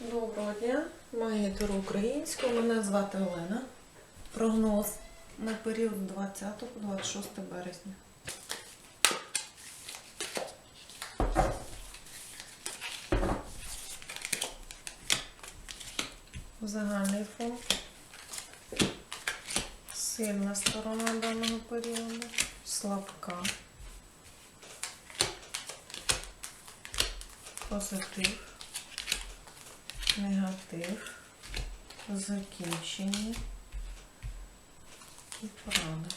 Доброго дня, магітер українського. Мене звати Олена. Прогноз на період 20-26 березня. Загальний фон. Сильна сторона даного періоду. Слабка. Позитив негатив, закінчення і порада.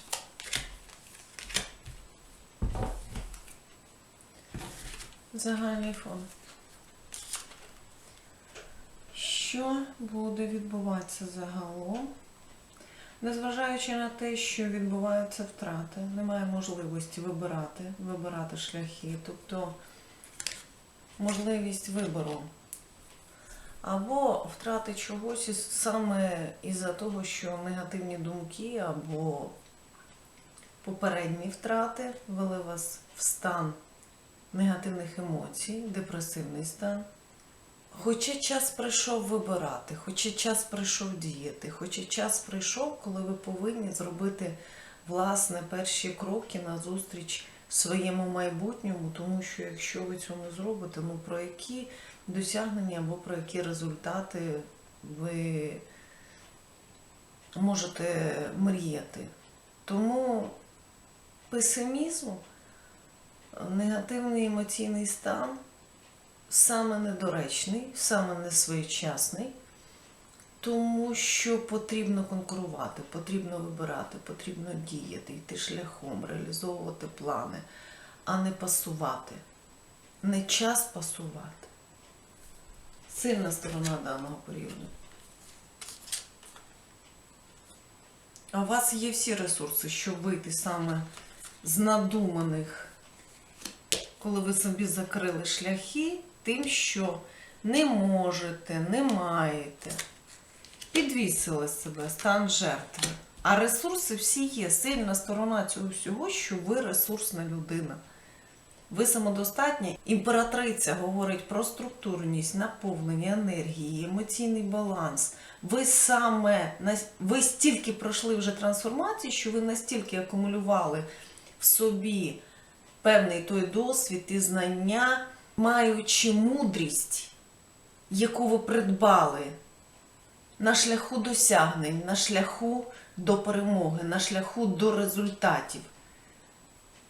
Загальний фон. Що буде відбуватися загалом? Незважаючи на те, що відбуваються втрати, немає можливості вибирати, вибирати шляхи, тобто можливість вибору або втрати чогось саме із-за того, що негативні думки або попередні втрати вели вас в стан негативних емоцій, депресивний стан. Хоча час прийшов вибирати, хоча час прийшов діяти, хоча час прийшов, коли ви повинні зробити власне перші кроки назустріч своєму майбутньому, тому що якщо ви цього не зробите, ну про які досягнення або про які результати ви можете мріяти. Тому песимізм, негативний емоційний стан саме недоречний, саме несвоєчасний, тому що потрібно конкурувати, потрібно вибирати, потрібно діяти, йти шляхом, реалізовувати плани, а не пасувати. Не час пасувати. Сильна сторона даного періоду. А у вас є всі ресурси, щоб вийти саме з надуманих, коли ви собі закрили шляхи, тим, що не можете, не маєте. Підвісили себе, стан жертви. А ресурси всі є. Сильна сторона цього всього, що ви ресурсна людина. Ви самодостатня. Імператриця говорить про структурність, наповнення енергії, емоційний баланс. Ви саме ви стільки пройшли вже трансформації, що ви настільки акумулювали в собі певний той досвід і знання, маючи мудрість, яку ви придбали на шляху досягнень, на шляху до перемоги, на шляху до результатів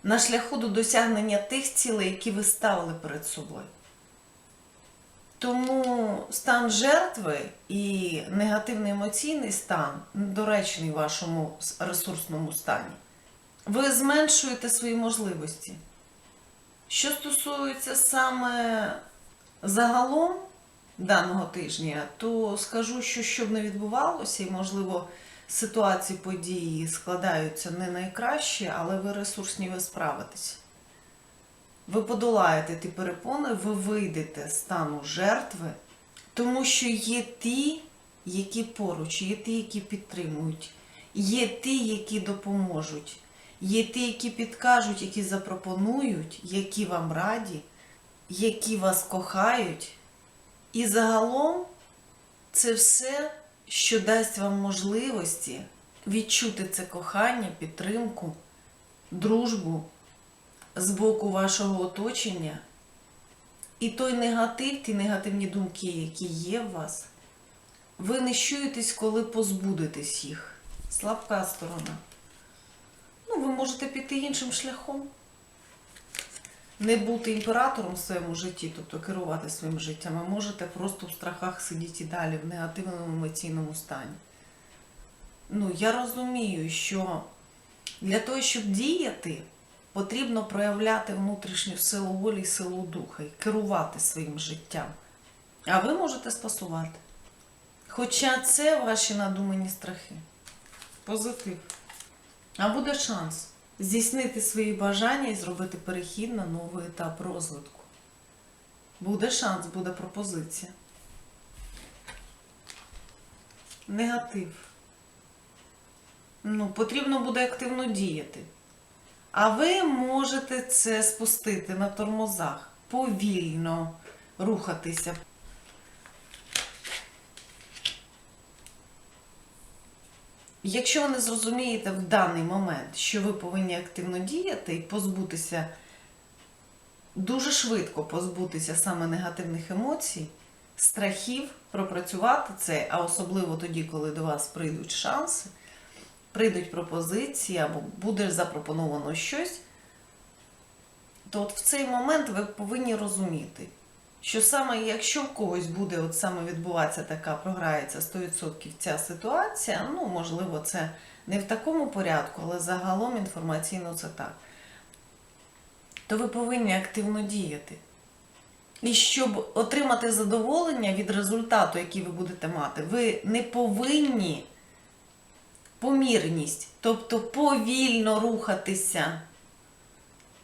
на шляху до досягнення тих цілей, які ви ставили перед собою. Тому стан жертви і негативний емоційний стан недоречний вашому ресурсному стані. Ви зменшуєте свої можливості. Що стосується саме загалом даного тижня, то скажу, що що б не відбувалося, і можливо ситуації події складаються не найкраще, але ви ресурсні, ви справитесь. Ви подолаєте ті перепони, ви вийдете з стану жертви, тому що є ті, які поруч, є ті, які підтримують, є ті, які допоможуть, є ті, які підкажуть, які запропонують, які вам раді, які вас кохають. І загалом це все що дасть вам можливості відчути це кохання, підтримку, дружбу з боку вашого оточення. І той негатив, ті негативні думки, які є в вас, ви не щуєтесь, коли позбудетесь їх. Слабка сторона. Ну, ви можете піти іншим шляхом. Не бути імператором в своєму житті, тобто керувати своїм життям, а можете просто в страхах сидіти і далі в негативному емоційному стані. Ну, я розумію, що для того, щоб діяти, потрібно проявляти внутрішню силу волі і силу духа і керувати своїм життям. А ви можете спасувати. Хоча це ваші надумані страхи. Позитив. А буде шанс здійснити свої бажання і зробити перехід на новий етап розвитку. Буде шанс, буде пропозиція. Негатив. Ну, потрібно буде активно діяти. А ви можете це спустити на тормозах, повільно рухатися. Якщо ви не зрозумієте в даний момент, що ви повинні активно діяти і позбутися, дуже швидко позбутися саме негативних емоцій, страхів, пропрацювати це, а особливо тоді, коли до вас прийдуть шанси, прийдуть пропозиції або буде запропоновано щось, то от в цей момент ви повинні розуміти, що саме якщо в когось буде от саме відбуватися така, програється 100% ця ситуація, ну, можливо, це не в такому порядку, але загалом інформаційно це так, то ви повинні активно діяти. І щоб отримати задоволення від результату, який ви будете мати, ви не повинні помірність, тобто повільно рухатися.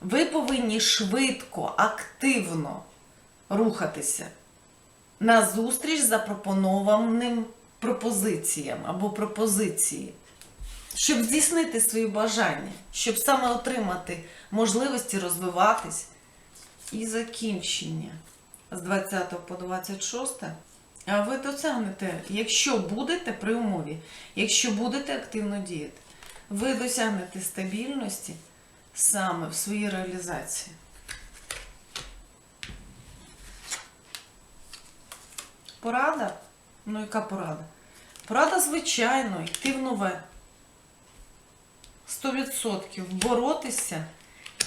Ви повинні швидко, активно рухатися назустріч запропонованим пропозиціям або пропозиції, щоб здійснити свої бажання, щоб саме отримати можливості розвиватись і закінчення з 20 по 26. А ви досягнете, якщо будете при умові, якщо будете активно діяти, ви досягнете стабільності саме в своїй реалізації. Порада? Ну, яка порада? Порада, звичайно, йти в нове. 100% боротися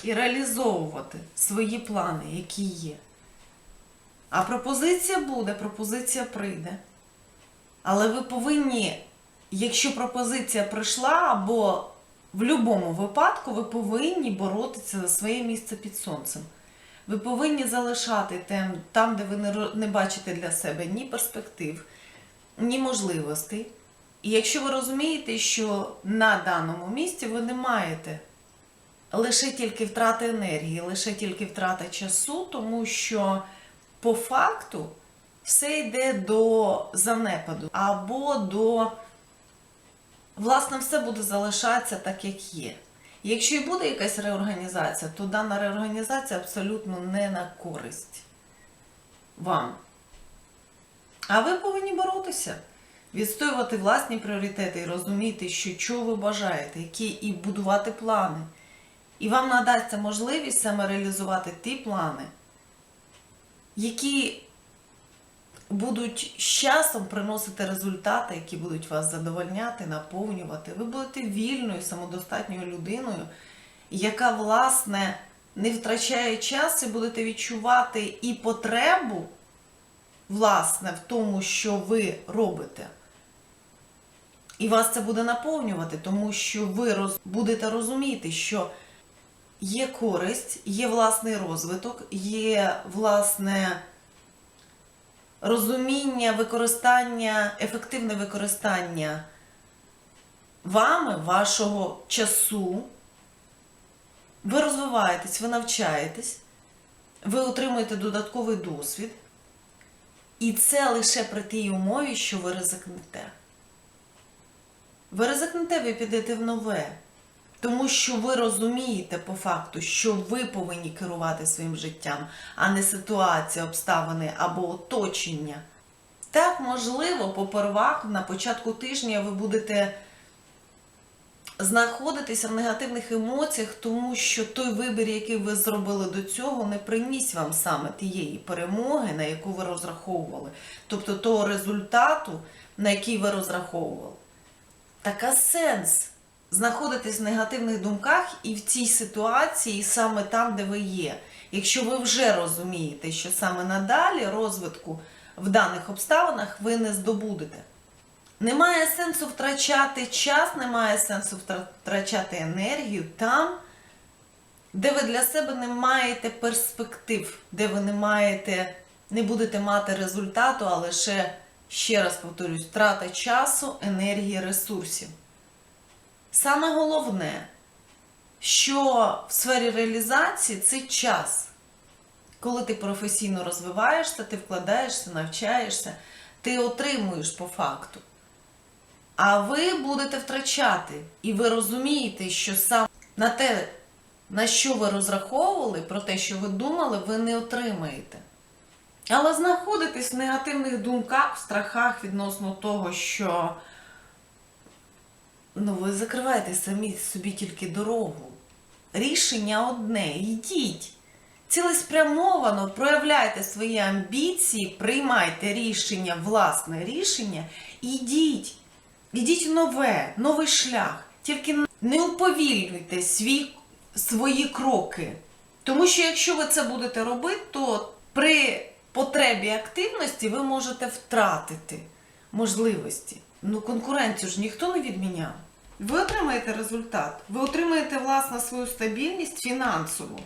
і реалізовувати свої плани, які є. А пропозиція буде, пропозиція прийде. Але ви повинні, якщо пропозиція прийшла, або в будь-якому випадку ви повинні боротися за своє місце під сонцем. Ви повинні залишати тем, там, де ви не, не бачите для себе ні перспектив, ні можливостей. І якщо ви розумієте, що на даному місці ви не маєте лише тільки втрати енергії, лише тільки втрата часу, тому що по факту все йде до занепаду або до власне все буде залишатися так, як є. Якщо і буде якась реорганізація, то дана реорганізація абсолютно не на користь вам. А ви повинні боротися, відстоювати власні пріоритети і розуміти, що чого ви бажаєте, які і будувати плани. І вам надасться можливість саме реалізувати ті плани, які будуть з часом приносити результати, які будуть вас задовольняти, наповнювати. Ви будете вільною, самодостатньою людиною, яка, власне, не втрачає час і будете відчувати і потребу, власне, в тому, що ви робите. І вас це буде наповнювати, тому що ви роз... будете розуміти, що є користь, є власний розвиток, є власне розуміння використання, ефективне використання вами, вашого часу. Ви розвиваєтесь, ви навчаєтесь, ви отримуєте додатковий досвід. І це лише при тій умові, що ви ризикнете. Ви ризикнете, ви підете в нове. Тому що ви розумієте по факту, що ви повинні керувати своїм життям, а не ситуація, обставини або оточення. Так, можливо, попервах на початку тижня ви будете знаходитися в негативних емоціях, тому що той вибір, який ви зробили до цього, не приніс вам саме тієї перемоги, на яку ви розраховували, тобто того результату, на який ви розраховували. Така сенс знаходитись в негативних думках і в цій ситуації, саме там, де ви є. Якщо ви вже розумієте, що саме надалі розвитку в даних обставинах ви не здобудете. Немає сенсу втрачати час, немає сенсу втрачати енергію там, де ви для себе не маєте перспектив, де ви не маєте, не будете мати результату, а лише, ще раз повторюсь, втрата часу, енергії, ресурсів. Саме головне, що в сфері реалізації це час. Коли ти професійно розвиваєшся, ти вкладаєшся, навчаєшся, ти отримуєш по факту. А ви будете втрачати, і ви розумієте, що саме на те, на що ви розраховували, про те, що ви думали, ви не отримаєте. Але знаходитесь в негативних думках, в страхах відносно того, що Ну, ви закриваєте самі собі тільки дорогу. Рішення одне. Йдіть. Цілеспрямовано проявляйте свої амбіції, приймайте рішення, власне рішення, і йдіть. Йдіть в нове, новий шлях. Тільки не уповільнюйте свій, свої кроки. Тому що якщо ви це будете робити, то при потребі активності ви можете втратити можливості. Ну, конкуренцію ж ніхто не відміняв. Ви отримаєте результат, ви отримаєте власне свою стабільність фінансову,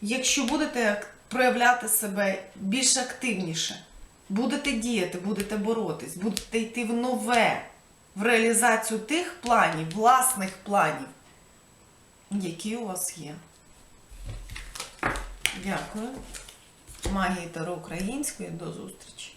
якщо будете проявляти себе більш активніше, будете діяти, будете боротись, будете йти в нове, в реалізацію тих планів, власних планів, які у вас є. Дякую. Магії Таро української. До зустрічі.